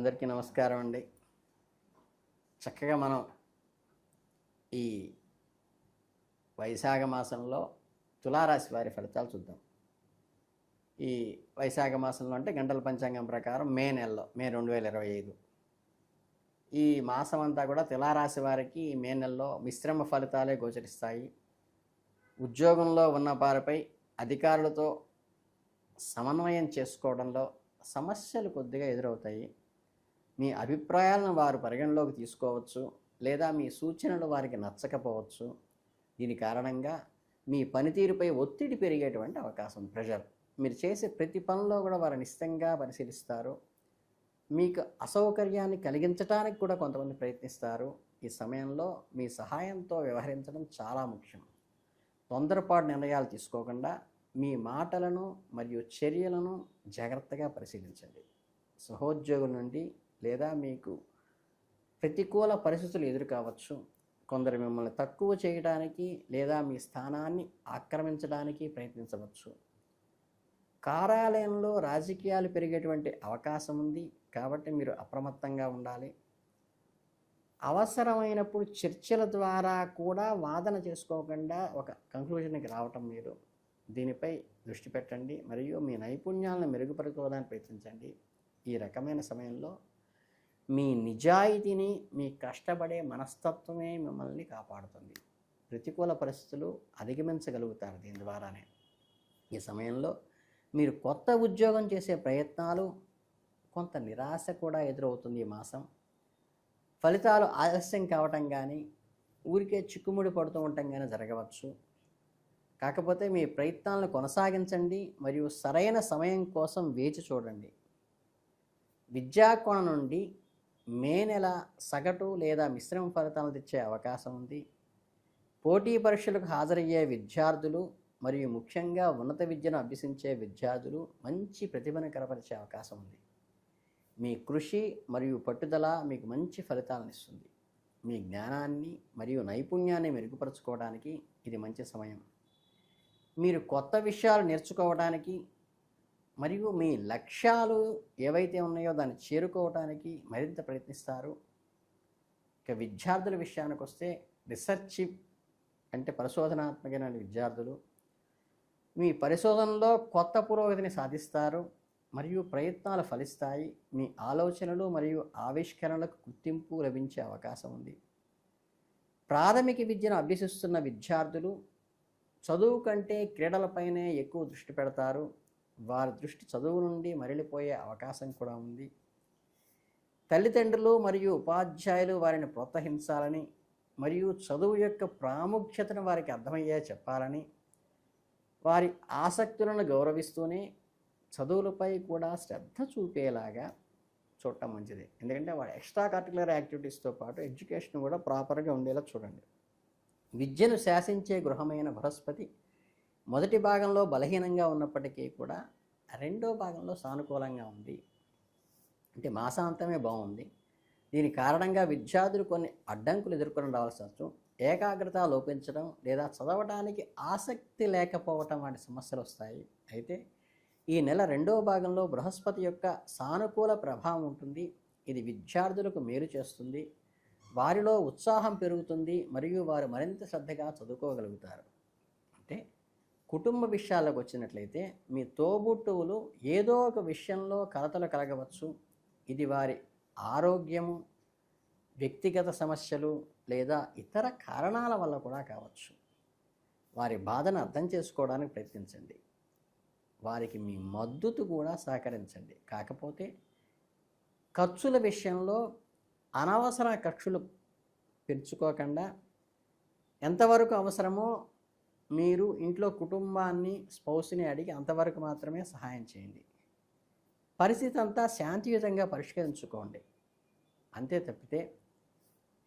అందరికీ నమస్కారం అండి. చక్కగా మనం ఈ వైశాఖ మాసంలో తులారాశి వారి ఫలితాలు చూద్దాం. ఈ వైశాఖ మాసంలో అంటే గంటల పంచాంగం ప్రకారం మే నెలలో మే రెండు వేల ఇరవై ఐదు. ఈ మాసం అంతా కూడా తులారాశి వారికి మే నెలలో మిశ్రమ ఫలితాలే గోచరిస్తాయి. ఉద్యోగంలో ఉన్న వారిపై అధికారులతో సమన్వయం చేసుకోవడంలో సమస్యలు కొద్దిగా ఎదురవుతాయి. మీ అభిప్రాయాలను వారు పరిగణలోకి తీసుకోవచ్చు లేదా మీ సూచనలు వారికి నచ్చకపోవచ్చు. దీని కారణంగా మీ పనితీరుపై ఒత్తిడి పెరిగేటువంటి అవకాశం ప్రెషర్. మీరు చేసే ప్రతి పనిలో కూడా వారు నిశ్చితంగా పరిశీలిస్తారు. మీకు అసౌకర్యాన్ని కలిగించడానికి కూడా కొంతమంది ప్రయత్నిస్తారు. ఈ సమయంలో మీ సహాయంతో వ్యవహరించడం చాలా ముఖ్యం. తొందరపాటు నిర్ణయాలు తీసుకోకుండా మీ మాటలను మరియు చర్యలను జాగ్రత్తగా పరిశీలించండి. సహోద్యోగుల నుండి లేదా మీకు ప్రతికూల పరిస్థితులు ఎదురు కావచ్చు కొందరు మిమ్మల్ని తక్కువ చేయడానికి లేదా మీ స్థానాన్ని ఆక్రమించడానికి ప్రయత్నించవచ్చు. కార్యాలయంలో రాజకీయాలు పెరిగేటువంటి అవకాశం ఉంది కాబట్టి మీరు అప్రమత్తంగా ఉండాలి. అవసరమైనప్పుడు చర్చల ద్వారా కూడా వాదన చేసుకోకుండా ఒక కంక్లూజన్కి రావటం మీరు దీనిపై దృష్టి పెట్టండి. మరియు మీ నైపుణ్యాలను మెరుగుపరుచుకోవడానికి ప్రయత్నించండి. ఈ రకమైన సమయంలో మీ నిజాయితీని మీ కష్టపడే మనస్తత్వమే మిమ్మల్ని కాపాడుతుంది. ప్రతికూల పరిస్థితులు అధిగమించగలుగుతారు దీని ద్వారానే. ఈ సమయంలో మీరు కొత్త ఉద్యోగం చేసే ప్రయత్నాలు కొంత నిరాశ కూడా ఎదురవుతుంది ఈ మాసం. ఫలితాలు ఆలస్యం కావటం కానీ ఊరికే చిక్కుముడి పడుతూ ఉండటం కానీ జరగవచ్చు. కాకపోతే మీ ప్రయత్నాలను కొనసాగించండి మరియు సరైన సమయం కోసం వేచి చూడండి. విద్యాకోణం నుండి మే నెల సగటు లేదా మిశ్రమ ఫలితాలు తెచ్చే అవకాశం ఉంది. పోటీ పరీక్షలకు హాజరయ్యే విద్యార్థులు మరియు ముఖ్యంగా ఉన్నత విద్యను అభ్యసించే విద్యార్థులు మంచి ప్రతిభను కనపరిచే అవకాశం ఉంది. మీ కృషి మరియు పట్టుదల మీకు మంచి ఫలితాలను ఇస్తుంది. మీ జ్ఞానాన్ని మరియు నైపుణ్యాన్ని మెరుగుపరచుకోవడానికి ఇది మంచి సమయం. మీరు కొత్త విషయాలు నేర్చుకోవడానికి మరియు మీ లక్ష్యాలు ఏవైతే ఉన్నాయో దాన్ని చేరుకోవడానికి మరింత ప్రయత్నిస్తారు. ఇక విద్యార్థుల విషయానికి వస్తే రీసెర్చ్ అంటే పరిశోధనాత్మకమైన విద్యార్థులు మీ పరిశోధనలో కొత్త పురోగతిని సాధిస్తారు మరియు ప్రయత్నాలు ఫలిస్తాయి. మీ ఆలోచనలు మరియు ఆవిష్కరణలకు గుర్తింపు లభించే అవకాశం ఉంది. ప్రాథమిక విద్యను అభ్యసిస్తున్న విద్యార్థులు చదువు కంటే క్రీడలపైనే ఎక్కువ దృష్టి పెడతారు. వారి దృష్టి చదువు నుండి మరలిపోయే అవకాశం కూడా ఉంది. తల్లిదండ్రులు మరియు ఉపాధ్యాయులు వారిని ప్రోత్సహించాలని మరియు చదువు యొక్క ప్రాముఖ్యతను వారికి అర్థమయ్యే చెప్పాలని వారి ఆసక్తులను గౌరవిస్తూనే చదువులపై కూడా శ్రద్ధ చూపేలాగా చూడటం మంచిది. ఎందుకంటే వాడు ఎక్స్ట్రా కరికులర్ యాక్టివిటీస్తో పాటు ఎడ్యుకేషన్ కూడా ప్రాపర్గా ఉండేలా చూడండి. విద్యను శాసించే గృహమైన బృహస్పతి మొదటి భాగంలో బలహీనంగా ఉన్నప్పటికీ కూడా రెండో భాగంలో సానుకూలంగా ఉంది. అంటే మాసాంతమే బాగుంది. దీని కారణంగా విద్యార్థులు కొన్ని అడ్డంకులు ఎదుర్కొని రావాల్సి వస్తుంది ఏకాగ్రత లోపించడం లేదా చదవడానికి ఆసక్తి లేకపోవటం వంటి సమస్యలు వస్తాయి. అయితే ఈ నెల రెండవ భాగంలో బృహస్పతి యొక్క సానుకూల ప్రభావం ఉంటుంది. ఇది విద్యార్థులకు మేలు చేస్తుంది. వారిలో ఉత్సాహం పెరుగుతుంది. మరియు వారు మరింత శ్రద్ధగా చదువుకోగలుగుతారు. కుటుంబ విషయాలకు వచ్చినట్లయితే మీ తోబుట్టువులు ఏదో ఒక విషయంలో కలతలు కలగవచ్చు. ఇది వారి ఆరోగ్యము వ్యక్తిగత సమస్యలు లేదా ఇతర కారణాల వల్ల కూడా కావచ్చు. వారి బాధను అర్థం చేసుకోవడానికి ప్రయత్నించండి. వారికి మీ మద్దతు కూడా సహకరించండి. కాకపోతే ఖర్చుల విషయంలో అనవసర ఖర్చులు పెంచుకోకుండా ఎంతవరకు అవసరమో మీరు ఇంట్లో కుటుంబాన్ని స్పౌస్ని అడిగి అంతవరకు మాత్రమే సహాయం చేయండి. పరిస్థితి అంతా శాంతియుతంగా పరిష్కరించుకోండి. అంతే తప్పితే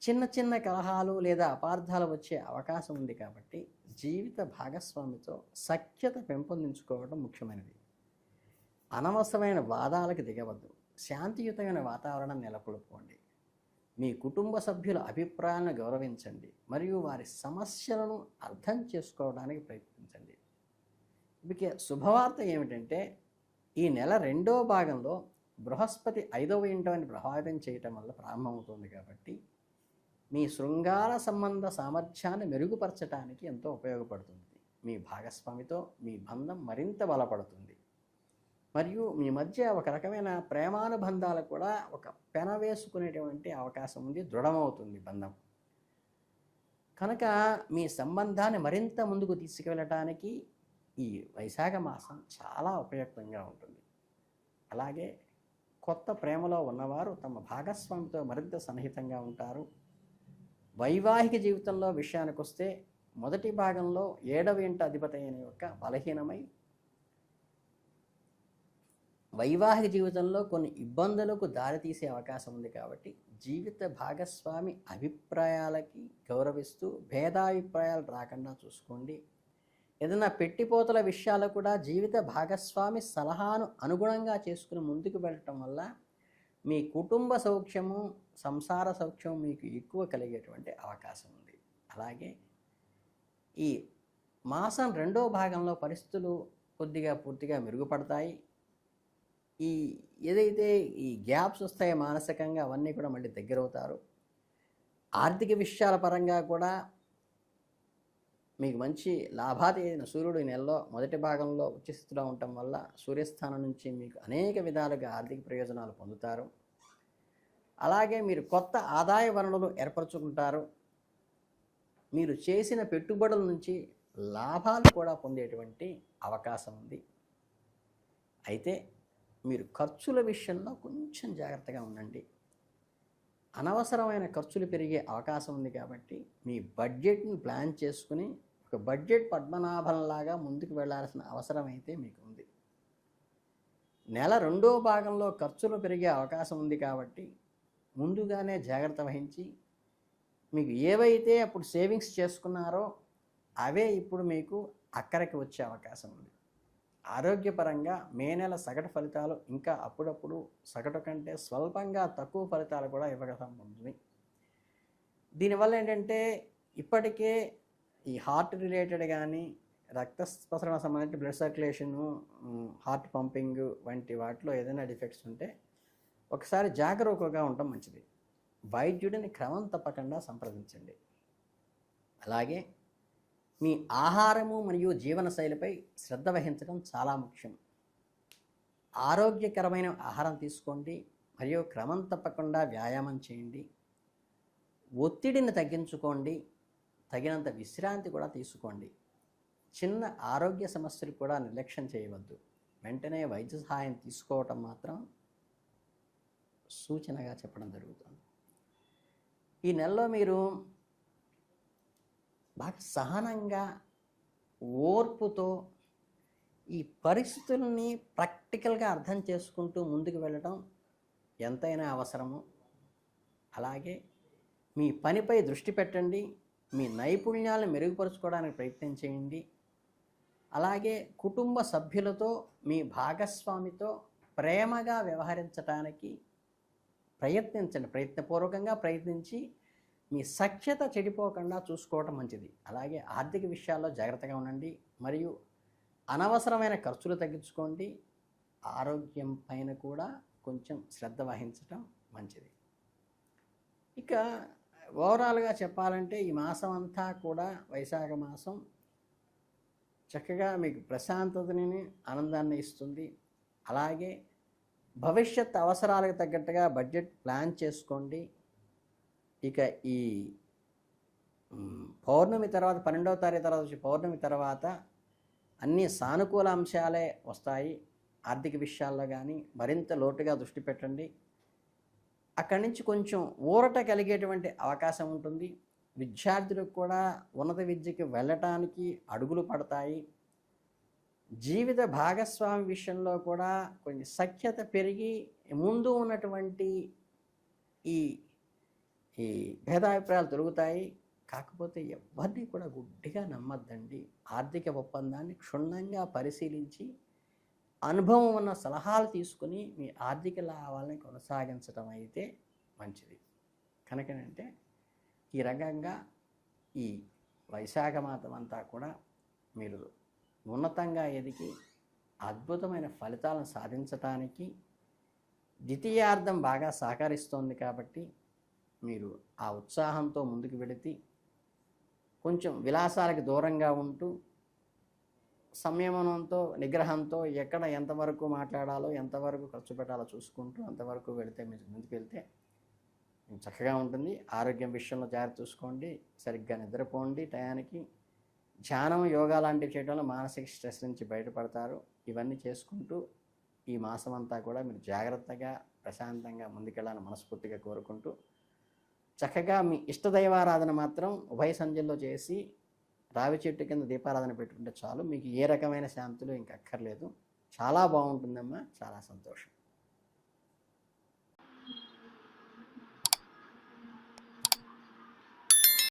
చిన్న చిన్న కలహాలు లేదా అపార్థాలు వచ్చే అవకాశం ఉంది కాబట్టి జీవిత భాగస్వామితో సఖ్యత పెంపొందించుకోవడం ముఖ్యమైనది. అనవసరమైన వాదాలకు దిగవద్దు. శాంతియుతమైన వాతావరణం నెలకొల్పుకోండి. మీ కుటుంబ సభ్యుల అభిప్రాయాలను గౌరవించండి. మరియు వారి సమస్యలను అర్థం చేసుకోవడానికి ప్రయత్నించండి. ఇక శుభవార్త ఏమిటంటే ఈ నెల రెండో భాగంలో బృహస్పతి ఐదవ ఇంటిని ప్రభావితం చేయటం వల్ల ప్రారంభమవుతుంది కాబట్టి మీ శృంగార సంబంధ సామర్థ్యాన్ని మెరుగుపరచడానికి ఎంతో ఉపయోగపడుతుంది. మీ భాగస్వామితో మీ బంధం మరింత బలపడుతుంది. మరియు మీ మధ్య ఒక రకమైన ప్రేమానుబంధాలు కూడా ఒక పెన వేసుకునేటువంటి అవకాశం ఉంది దృఢమవుతుంది బంధం. కనుక మీ సంబంధాన్ని మరింత ముందుకు తీసుకువెళ్ళటానికి ఈ వైశాఖ మాసం చాలా ఉపయుక్తంగా ఉంటుంది. అలాగే కొత్త ప్రేమలో ఉన్నవారు తమ భాగస్వామితో మరింత సన్నిహితంగా ఉంటారు. వైవాహిక జీవితంలో విషయానికి వస్తే మొదటి భాగంలో ఏడవ ఇంట అధిపతి అయిన యొక్క బలహీనమై వైవాహిక జీవితంలో కొన్ని ఇబ్బందులకు దారితీసే అవకాశం ఉంది కాబట్టి జీవిత భాగస్వామి అభిప్రాయాలకి గౌరవిస్తూ భేదాభిప్రాయాలు రాకుండా చూసుకోండి. ఏదైనా పెట్టిపోతల విషయాలు కూడా జీవిత భాగస్వామి సలహాను అనుగుణంగా చేసుకుని ముందుకు వెళ్ళటం వల్ల మీ కుటుంబ సౌఖ్యము సంసార సౌఖ్యం మీకు ఎక్కువ కలిగేటువంటి అవకాశం ఉంది. అలాగే ఈ మాసం రెండో భాగంలో పరిస్థితులు కొద్దిగా పూర్తిగా మెరుగుపడతాయి. ఈ ఏదైతే ఈ గ్యాప్స్ వస్తాయో మానసికంగా అవన్నీ కూడా మళ్ళీ దగ్గర అవుతారు ఆర్థిక విషయాల పరంగా కూడా మీకు మంచి లాభాది సూర్యుడు ఈ నెలలో మొదటి భాగంలో ఉచ్చస్థితిలో ఉండటం వల్ల సూర్యస్థానం నుంచి మీకు అనేక విధాలుగా ఆర్థిక ప్రయోజనాలు పొందుతారు. అలాగే మీరు కొత్త ఆదాయ వనరులు ఏర్పరచుకుంటారు. మీరు చేసిన పెట్టుబడుల నుంచి లాభాలు కూడా పొందేటువంటి అవకాశం ఉంది. అయితే మీరు ఖర్చుల విషయంలో కొంచెం జాగ్రత్తగా ఉండండి. అనవసరమైన ఖర్చులు పెరిగే అవకాశం ఉంది కాబట్టి మీ బడ్జెట్ని ప్లాన్ చేసుకుని ఒక బడ్జెట్ పద్మనాభంలాగా ముందుకు వెళ్ళాల్సిన అవసరం అయితే మీకు ఉంది. నెల రెండో భాగంలో ఖర్చులు పెరిగే అవకాశం ఉంది కాబట్టి ముందుగానే జాగ్రత్త వహించి మీకు ఏవైతే అప్పుడు సేవింగ్స్ చేసుకున్నారో అవే ఇప్పుడు మీకు అక్కడికి వచ్చే అవకాశం ఉంది. ఆరోగ్యపరంగా మే నెల సగటు ఫలితాలు ఇంకా అప్పుడప్పుడు సగటు కంటే స్వల్పంగా తక్కువ ఫలితాలు కూడా ఇవ్వగలం ఉంటుంది. దీనివల్ల ఏంటంటే ఇప్పటికే ఈ హార్ట్ రిలేటెడ్ కానీ రక్త సంబంధించి సంబంధించిన బ్లడ్ సర్క్యులేషను హార్ట్ పంపింగ్ వంటి వాటిలో ఏదైనా డిఫెక్ట్స్ ఉంటే ఒకసారి జాగరూకగా ఉండటం మంచిది. వైద్యుడిని క్రమం తప్పకుండా సంప్రదించండి. అలాగే మీ ఆహారము మరియు జీవనశైలిపై శ్రద్ధ వహించడం చాలా ముఖ్యం. ఆరోగ్యకరమైన ఆహారం తీసుకోండి మరియు క్రమం తప్పకుండా వ్యాయామం చేయండి. ఒత్తిడిని తగ్గించుకోండి తగినంత విశ్రాంతి కూడా తీసుకోండి. చిన్న ఆరోగ్య సమస్యలు కూడా నిర్లక్ష్యం చేయవద్దు. వెంటనే వైద్య సహాయం తీసుకోవటం మాత్రం సూచనగా చెప్పడం జరుగుతుంది. ఈ నెలలో మీరు బాగా సహనంగా ఓర్పుతో ఈ పరిస్థితుల్ని ప్రాక్టికల్గా అర్థం చేసుకుంటూ ముందుకు వెళ్ళడం ఎంతైనా అవసరము. అలాగే మీ పనిపై దృష్టి పెట్టండి మీ నైపుణ్యాలను మెరుగుపరుచుకోవడానికి ప్రయత్నం చేయండి. అలాగే కుటుంబ సభ్యులతో మీ భాగస్వామితో ప్రేమగా వ్యవహరించడానికి ప్రయత్నించండి. ప్రయత్నపూర్వకంగా ప్రయత్నించి మీ సఖ్యత చెడిపోకుండా చూసుకోవటం మంచిది. అలాగే ఆర్థిక విషయాల్లో జాగ్రత్తగా ఉండండి. మరియు అనవసరమైన ఖర్చులు తగ్గించుకోండి. ఆరోగ్యం పైన కూడా కొంచెం శ్రద్ధ వహించటం మంచిది. ఇక ఓవరాల్గా చెప్పాలంటే ఈ మాసం అంతా కూడా వైశాఖ మాసం చక్కగా మీకు ప్రశాంతతని ఆనందాన్ని ఇస్తుంది. అలాగే భవిష్యత్ అవసరాలకు తగ్గట్టుగా బడ్జెట్ ప్లాన్ చేసుకోండి. ఇక ఈ పౌర్ణమి తర్వాత పన్నెండవ తారీఖు తర్వాత వచ్చి పౌర్ణమి తర్వాత అన్ని సానుకూల అంశాలే వస్తాయి. ఆర్థిక విషయాల్లో కానీ మరింత లోటుగా దృష్టి పెట్టండి. అక్కడి నుంచి కొంచెం ఊరట కలిగేటువంటి అవకాశం ఉంటుంది. విద్యార్థులకు కూడా ఉన్నత విద్యకి వెళ్ళటానికి అడుగులు పడతాయి. జీవిత భాగస్వామి విషయంలో కూడా కొంచెం సఖ్యత పెరిగి ముందు ఉన్నటువంటి ఈ ఈ భేదాభిప్రాయాలు తొలుగుతాయి. కాకపోతే ఎవరిని కూడా గుడ్డిగా నమ్మద్దండి. ఆర్థిక ఒప్పందాన్ని క్షుణ్ణంగా పరిశీలించి అనుభవం ఉన్న సలహాలు తీసుకుని మీ ఆర్థిక లాభాలని కొనసాగించడం అయితే మంచిది. కనుకనంటే ఈ రకంగా ఈ వైశాఖ మాతం అంతా కూడా మీరు ఉన్నతంగా ఎదిగి అద్భుతమైన ఫలితాలను సాధించటానికి ద్వితీయార్థం బాగా సహకరిస్తోంది కాబట్టి మీరు ఆ ఉత్సాహంతో ముందుకు వెళితే కొంచెం విలాసాలకు దూరంగా ఉంటూ సంయమనంతో నిగ్రహంతో ఎక్కడ ఎంతవరకు మాట్లాడాలో ఎంతవరకు ఖర్చు పెట్టాలో చూసుకుంటూ అంతవరకు వెళితే మీరు ముందుకు వెళ్తే చక్కగా ఉంటుంది. ఆరోగ్యం విషయంలో జాగ్రత్త చూసుకోండి. సరిగ్గా నిద్రపోండి. టయానికి ధ్యానం యోగా లాంటివి చేయడం వల్ల మానసిక స్ట్రెస్ నుంచి బయటపడతారు. ఇవన్నీ చేసుకుంటూ ఈ మాసం అంతా కూడా మీరు జాగ్రత్తగా ప్రశాంతంగా ముందుకెళ్ళాలని మనస్ఫూర్తిగా కోరుకుంటూ చక్కగా మీ ఇష్టదైవారాధన మాత్రం ఉభయ సంధ్యల్లో చేసి రావి చెట్టు కింద దీపారాధన పెట్టుకుంటే చాలు. మీకు ఏ రకమైన శాంతులు ఇంక అక్కర్లేదు. చాలా బాగుంటుందమ్మా. చాలా సంతోషం.